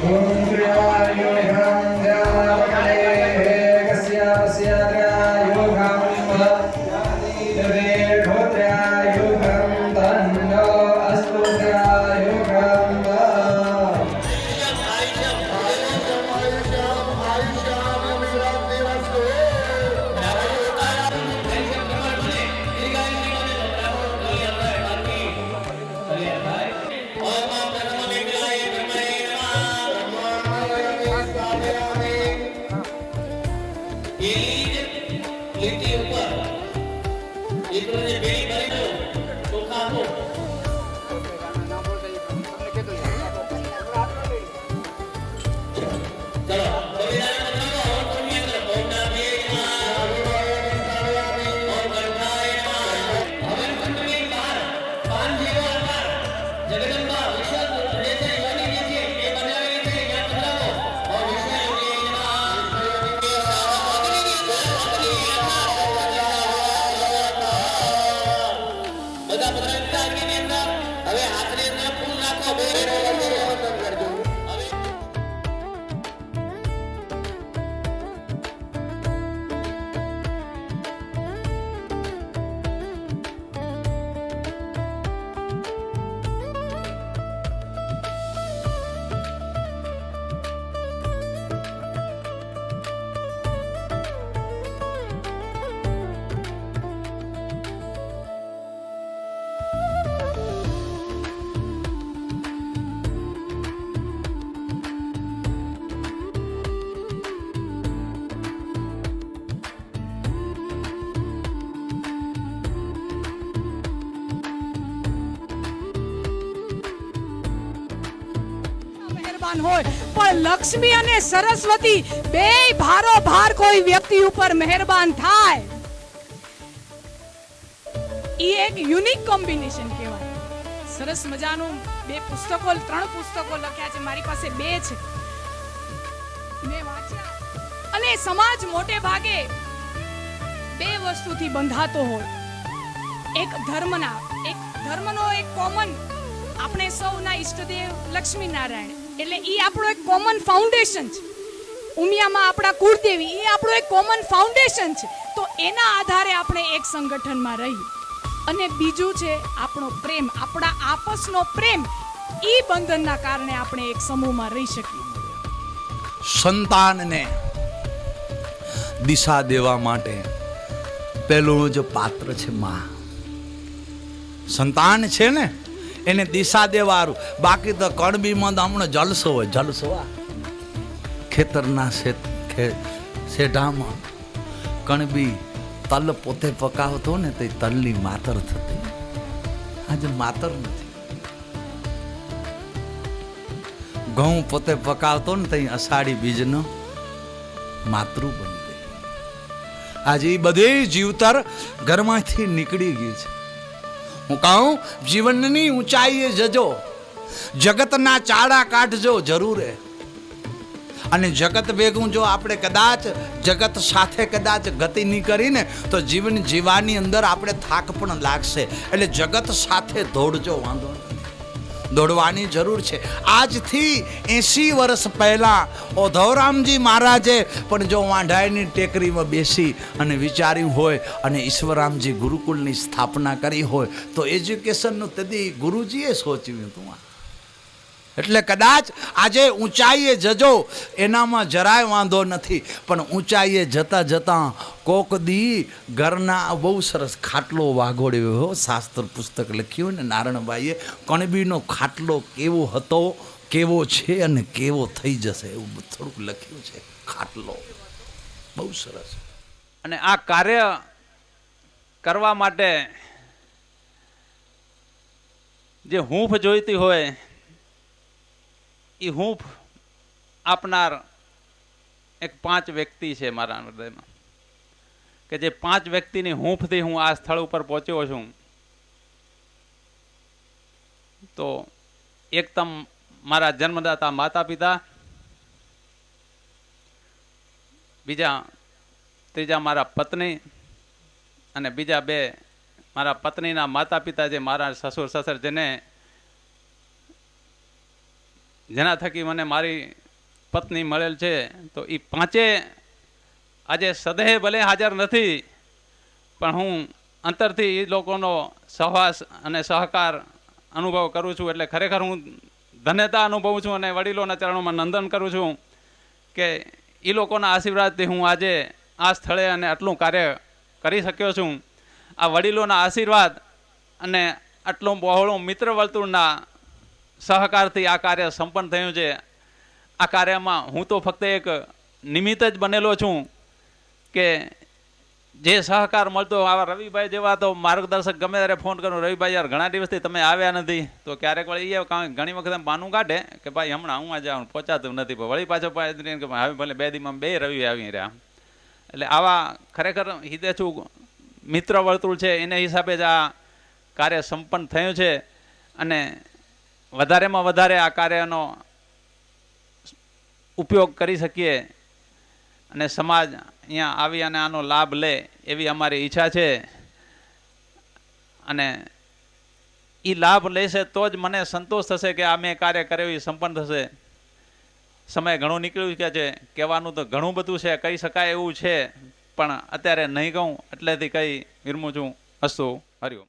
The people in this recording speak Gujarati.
공주야. E? મહેરબાન હોય. પણ લક્ષ્મી અને સરસ્વતી બે ભારો ભાર કોઈ વ્યક્તિ ઉપર મહેરબાન થાય. એ એક યુનિક કોમ્બિનેશન કહેવાય. સરસ મજાનું બે પુસ્તકો, ત્રણ પુસ્તકો લખ્યા છે. મારી પાસે બે છે. મેં વાંચ્યા. અને સમાજ મોટે ભાગે બે વસ્તુથી બંધાતો હોય. એક ધર્મના, એક ધર્મનો એક કોમન આપણે સૌના ઈષ્ટદેવ લક્ષ્મી નારાયણ એટલે એ આપણો એક કોમન ફાઉન્ડેશન છે. ઉમિયામાં આપણા કુળદેવી એ આપણો એક કોમન ફાઉન્ડેશન છે. તો એના આધારે આપણે એક સંગઠનમાં રહીએ. અને બીજું છે આપણો પ્રેમ, આપણા આપસનો પ્રેમ એ બંધનના કારણે આપણે એક સમૂહમાં રહી શકીએ. સંતાનને દિશા દેવા માટે પહેલું જે પાત્ર છે માં. સંતાન છે ને એને દિશા દેવારું. બાકી તો કણબીમાં તો હમણાં જલસો હોય, જલસો ખેતરના શેઢામાં કણબી તલ પોતે પકાવતો ને તે તલની માતર થતી. આજે માતર નથી. ઘઉં પોતે પકાવતો ને ત્યાં અષાઢી બીજનો માતૃ બની ગઈ. આજે એ બધી જીવતર ઘરમાંથી નીકળી ગઈ છે. હું કહું, જીવનની ઊંચાઈએ જજો. જગતના ચાડા કાઢજો જરૂર. અને જગત ભેગું જો આપણે કદાચ, જગત સાથે કદાચ ગતિ નહીં કરીને, તો જીવન જીવવાની અંદર આપણે થાક પણ લાગશે. એટલે જગત સાથે દોડજો, વાંધો નહીં. દોડવાની જરૂર છે. આજથી એસી વર્ષ પહેલાં ઓધવરામજી મહારાજે પણ જો વાંઢાઈની ટેકરીમાં બેસી અને વિચાર્યું હોય અને ઈશ્વરામજી ગુરુકુળની સ્થાપના કરી હોય તો એજ્યુકેશનનું તદી ગુરુજીએ સોચ્યું હતું એટલે કદાચ આજે ઊંચાઈએ જજો, એનામાં જરાય વાંધો નથી. પણ ઊંચાઈએ જતાં જતાં કોક દી ઘરના બહુ સરસ ખાટલો વાઘોડ્યો હો, શાસ્ત્ર પુસ્તક લખ્યું ને નારણભાઈએ, કણબીનો ખાટલો કેવો હતો, કેવો છે અને કેવો થઈ જશે? એવું થોડુંક લખ્યું છે, ખાટલો. બહુ સરસ. અને આ કાર્ય કરવા માટે જે હૂંફ જોઈતી હોય એ હૂંફ આપનાર એક પાંચ વ્યક્તિ છે મારા હૃદયમાં. કે જે પાંચ વ્યક્તિની હૂંફથી હું આ સ્થળ ઉપર પહોંચ્યો છું, તો એક તમ મારા જન્મદાતા માતા પિતા બીજા ત્રીજા મારા પત્ની અને બીજા બે મારા પત્નીના માતા પિતા જે મારા સસુર સસર જેને જેના થકી મને મારી પત્ની મળેલ છે, તો એ પાંચે આજે સદેહ ભલે હાજર નથી, પણ હું અંતરથી એ લોકોનો સહવાસ અને સહકાર અનુભવ કરું છું. એટલે ખરેખર હું ધન્યતા અનુભવું છું અને વડીલોના ચરણોમાં નંદન કરું છું કે એ લોકોના આશીર્વાદથી હું આજે આ સ્થળે અને આટલું કાર્ય કરી શક્યો છું. આ વડીલોના આશીર્વાદ અને આટલું બહોળું મિત્ર વર્તુળના સહકારથી આ કાર્ય સંપન્ન થયું છે. આ કાર્યમાં હું તો ફક્ત એક નિમિત્ત જ બનેલો છું કે જે સહકાર મળતો આવા રવિભાઈ જેવા તો માર્ગદર્શક ગમે ત્યારે ફોન કરું, રવિભાઈ યાર, ઘણા દિવસથી તમે આવ્યા નથી. તો ક્યારેક વળી એ કાંઈ ઘણી વખત એમ બાનું કાઢે કે, ભાઈ, હમણાં હું આજે પહોંચાતું નથી. વળી પાછો પાછો કે હવે ભલે બે દીમાં બે રવિ આવી રહ્યા. એટલે આવા ખરેખર હિતેચું મિત્ર વર્તુળ છે, એને હિસાબે જ આ કાર્ય સંપન્ન થયું છે. અને વધારેમાં વધારે આ કાર્યનો ઉપયોગ કરી શકીએ અને સમાજ અહીંયા આવી અને આનો લાભ લે એવી અમારી ઈચ્છા છે. અને એ લાભ લેશે તો જ મને સંતોષ થશે કે આ મેં કાર્ય કર્યું એ સંપન્ન થશે. સમય ઘણો નીકળ્યું કે છે કહેવાનું તો ઘણું બધું છે, કહી શકાય એવું છે, પણ અત્યારે નહીં કહું, એટલેથી કહી વિરમું છું. અસ્તુ. હરિઓમ